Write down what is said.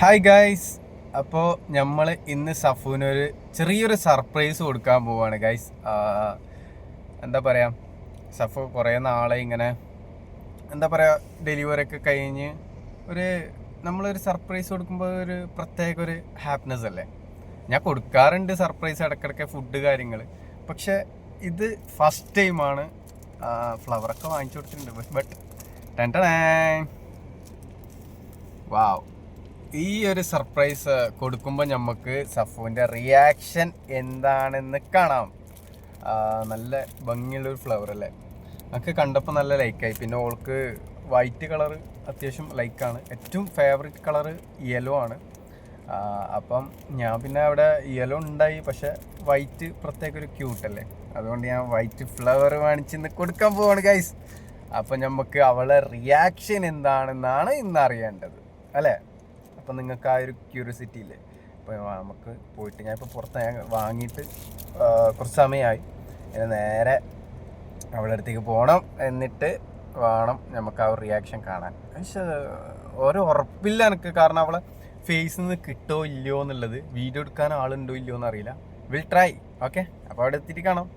Hi guys അപ്പോൾ നമ്മൾ ഇന്ന് സഫുവിനൊരു ചെറിയൊരു സർപ്രൈസ് കൊടുക്കാൻ പോവാണ് ഗൈസ് എന്താ പറയുക സഫു കുറേ നാളെ ഇങ്ങനെ എന്താ പറയുക ഡെലിവറി ഒക്കെ കഴിഞ്ഞ് ഒരു നമ്മളൊരു സർപ്രൈസ് കൊടുക്കുമ്പോൾ ഒരു പ്രത്യേക ഒരു ഹാപ്പിനെസ് അല്ലേ? ഞാൻ കൊടുക്കാറുണ്ട് സർപ്രൈസ് ഇടയ്ക്കിടയ്ക്ക് ഫുഡ് കാര്യങ്ങൾ പക്ഷേ ഇത് ഫസ്റ്റ് ടൈമാണ് ഫ്ലവറൊക്കെ വാങ്ങിച്ചു കൊടുത്തിട്ടുണ്ട്. ബട്ട് ടെന്റണേ വാവ് ഈ ഒരു സർപ്രൈസ് കൊടുക്കുമ്പോൾ നമുക്ക് സഫുവിന്റെ റിയാക്ഷൻ എന്താണെന്ന് കാണാം. നല്ല ഭംഗിയുള്ളൊരു ഫ്ലവർ അല്ലേ? നമുക്ക് കണ്ടപ്പോൾ നല്ല ലൈക്കായി പിന്നെ ഓൾക്ക് വൈറ്റ് കളർ അത്യാവശ്യം ലൈക്കാണ് ഏറ്റവും ഫേവറേറ്റ് കളർ യെല്ലോ ആണ്. അപ്പം ഞാൻ പിന്നെ അവിടെ യെല്ലോ ഉണ്ടായി. പക്ഷേ വൈറ്റ് പ്രത്യേക ഒരു ക്യൂട്ടല്ലേ അതുകൊണ്ട് ഞാൻ വൈറ്റ് ഫ്ലവർ വാങ്ങിച്ചിന്ന് കൊടുക്കാൻ പോവാണ് ഗൈസ് അപ്പം നമുക്ക് അവളെ റിയാക്ഷൻ എന്താണെന്നാണ് ഇന്ന് അറിയേണ്ടത്. അല്ലേ? അപ്പം നിങ്ങൾക്ക് ആ ഒരു ക്യൂരിയോസിറ്റി ഇല്ലേ? അപ്പോൾ നമുക്ക് പോയിട്ട് ഞാൻ ഇപ്പോൾ പുറത്ത് ഞാൻ വാങ്ങിയിട്ട് കുറച്ച് സമയമായി. ഇനി നേരെ അവളുടെ അടുത്തേക്ക് പോകണം എന്നിട്ട് വേണം നമുക്ക് ആ റിയാക്ഷൻ കാണാൻ. പക്ഷേ ഓരോ ഉറപ്പില്ല എനിക്ക്. കാരണം അവളെ ഫേസിൽ നിന്ന് കിട്ടോ ഇല്ലയോ എന്നുള്ളത് വീഡിയോ എടുക്കാൻ ആളുണ്ടോ ഇല്ലയോ എന്നറിയില്ല. വിൽ ട്രൈ ഓക്കെ അപ്പോൾ അവിടെ എത്തിയിട്ട് കാണാം.